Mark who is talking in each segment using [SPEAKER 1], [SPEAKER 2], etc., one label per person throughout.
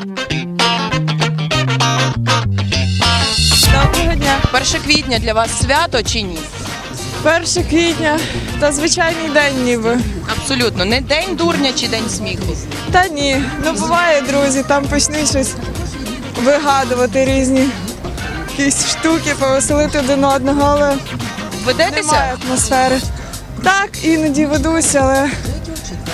[SPEAKER 1] Доброго дня.
[SPEAKER 2] 1 квітня для вас свято чи ні?
[SPEAKER 1] 1 квітня та звичайний день ніби.
[SPEAKER 2] Абсолютно. Не день дурня чи день сміху.
[SPEAKER 1] Та ні, ну буває, друзі, там почнуть щось вигадувати різні якісь штуки, повеселити один одного, але немає атмосфери. Так, іноді ведуся, але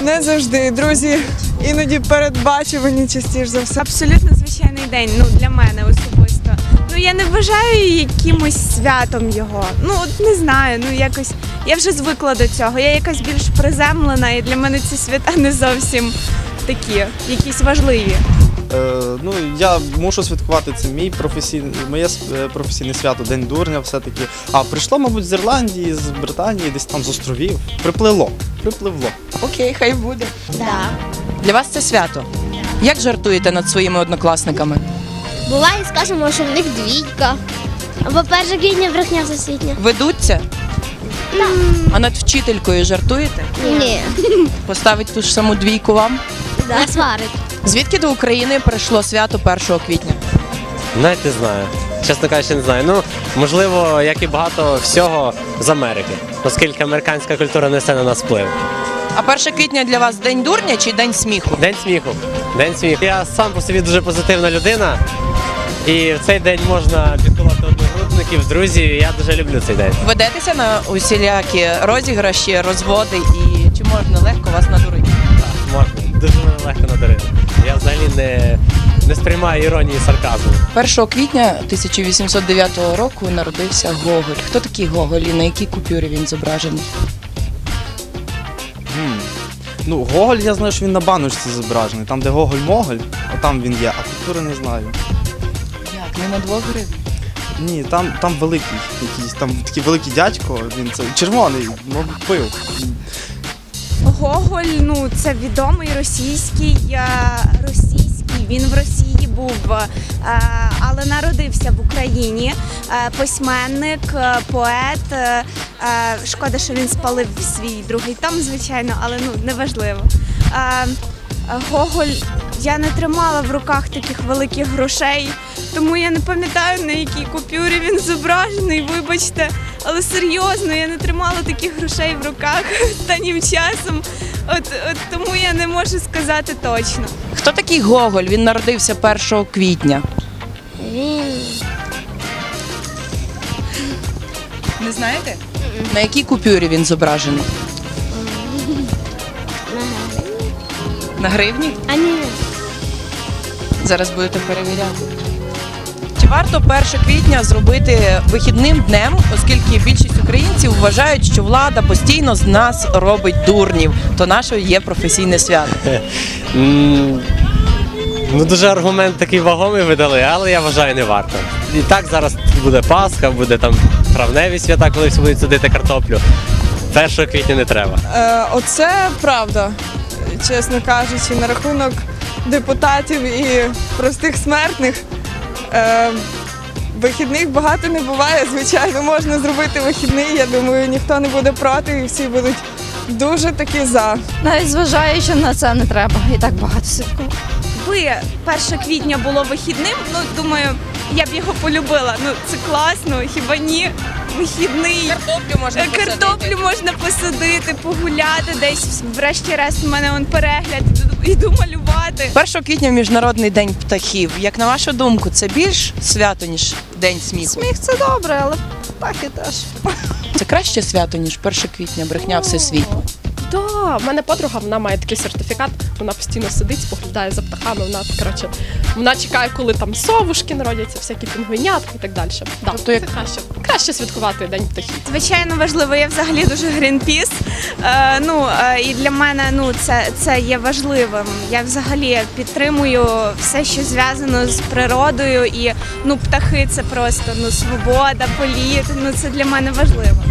[SPEAKER 1] не завжди. Друзі, іноді передбачувані частіше за все.
[SPEAKER 3] Абсолютно звичайний день, ну для мене особисто. Ну я не вважаю якимось святом його. Ну от не знаю, ну якось я вже звикла до цього. Я якась більш приземлена, і для мене ці свята не зовсім такі, якісь важливі.
[SPEAKER 4] Е, ну, я мушу святкувати це мій професійний, моє е, професійне свято, День дурня, все-таки. А прийшло, мабуть, з Ірландії, з Британії, десь там з островів. Припливло. Припливло.
[SPEAKER 2] Окей, хай буде.
[SPEAKER 5] Да.
[SPEAKER 2] Для вас це свято. Як жартуєте над своїми однокласниками?
[SPEAKER 5] Буває, скажемо, що в них двійка. Або 1 квітня брехня всесвітня.
[SPEAKER 2] Ведуться? А над вчителькою жартуєте?
[SPEAKER 5] Ні.
[SPEAKER 2] Поставить ту ж саму двійку вам?
[SPEAKER 5] Не сварить.
[SPEAKER 2] Звідки до України прийшло свято 1 квітня?
[SPEAKER 6] Навіть не знаю. Чесно кажучи, не знаю. Ну, можливо, як і багато всього з Америки, оскільки американська культура несе на нас вплив.
[SPEAKER 2] А 1 квітня для вас день дурня чи день сміху?
[SPEAKER 6] День сміху. День сміху. Я сам по собі дуже позитивна людина. І в цей день можна підколоти одногрупників, друзів. і Я дуже люблю цей день.
[SPEAKER 2] Ведетеся на усілякі розіграші, розводи і чи можна легко вас надурити?
[SPEAKER 6] Так, можна. Дуже мене легко надурити. Я взагалі не, не сприймаю іронії і сарказму.
[SPEAKER 2] 1 квітня 1809 року народився Гоголь. Хто такий Гоголь і на якій купюрі він зображений?
[SPEAKER 4] М. Ну, Гоголь, я знаю, що він на баночці зображений. Там, де Гоголь-Моголь, а там він є, а культури не знаю.
[SPEAKER 2] Як? Не на двох гривень?
[SPEAKER 4] Ні, там, там великий якийсь, там такий великий дядько, він це червоний, мабуть, пив.
[SPEAKER 3] Гоголь, ну це відомий російський, е, російський. Він в Росії був, е, але народився в Україні. Е, Письменник, поет. Е, Шкода, що він спалив свій другий том, звичайно, але ну неважливо. Е, Гоголь, я не тримала в руках таких великих грошей, тому я не пам'ятаю на якій купюрі він зображений. Вибачте, але серйозно, я не тримала таких грошей в руках останнім часом. От, от тому я не можу сказати точно.
[SPEAKER 2] Хто такий Гоголь? Він народився 1 квітня.
[SPEAKER 5] Він
[SPEAKER 2] Не знаєте? На якій купюрі він зображений? На гривні?
[SPEAKER 5] а ні.
[SPEAKER 2] Зараз будете перевіряти. Чи варто 1 квітня зробити вихідним днем, оскільки більшість українців вважають, що влада постійно з нас робить дурнів, то наше є професійне свято.
[SPEAKER 6] Ну, дуже аргумент такий вагомий видали, але я вважаю, не варто. І так зараз буде Пасха, буде там травневі свята, коли всі будуть садити картоплю. 1 квітня не треба.
[SPEAKER 1] Е, оце правда, чесно кажучи, на рахунок депутатів і простих смертних. Е, вихідних багато не буває. Звичайно, можна зробити вихідний. Я думаю, ніхто не буде проти, і всі будуть дуже таки за.
[SPEAKER 7] Навіть зважаючи на це не треба і так багато святкувати.
[SPEAKER 3] Якби 1 квітня було вихідним, ну думаю, я б його полюбила. Ну це класно, хіба ні? Вихідний.
[SPEAKER 2] Картоплю можна
[SPEAKER 3] Е, Картоплю можна посадити, погуляти десь, врешті-решт, у мене он перегляд, іду малювати.
[SPEAKER 2] 1 квітня міжнародний день птахів. Як на вашу думку, це більш свято, ніж день сміху?
[SPEAKER 7] Сміх це добре, але птахи теж.
[SPEAKER 2] Це краще свято, ніж 1 квітня, брехня всесвіту.
[SPEAKER 8] Да, в мене подруга, вона має такий сертифікат, вона постійно сидить, споглядає за птахами. Вона коротше, вона чекає, коли там совушки народяться, всякі пінгвинятки і так далі. Да,
[SPEAKER 2] Тобто як-
[SPEAKER 8] це краще, краще святкувати День птахів.
[SPEAKER 3] Звичайно, важливо. Я взагалі дуже грінпіс. Е, ну е, і для мене ну це, це є важливим. Я взагалі підтримую все, що зв'язано з природою, і ну птахи це просто ну свобода, політ. Ну це для мене важливо.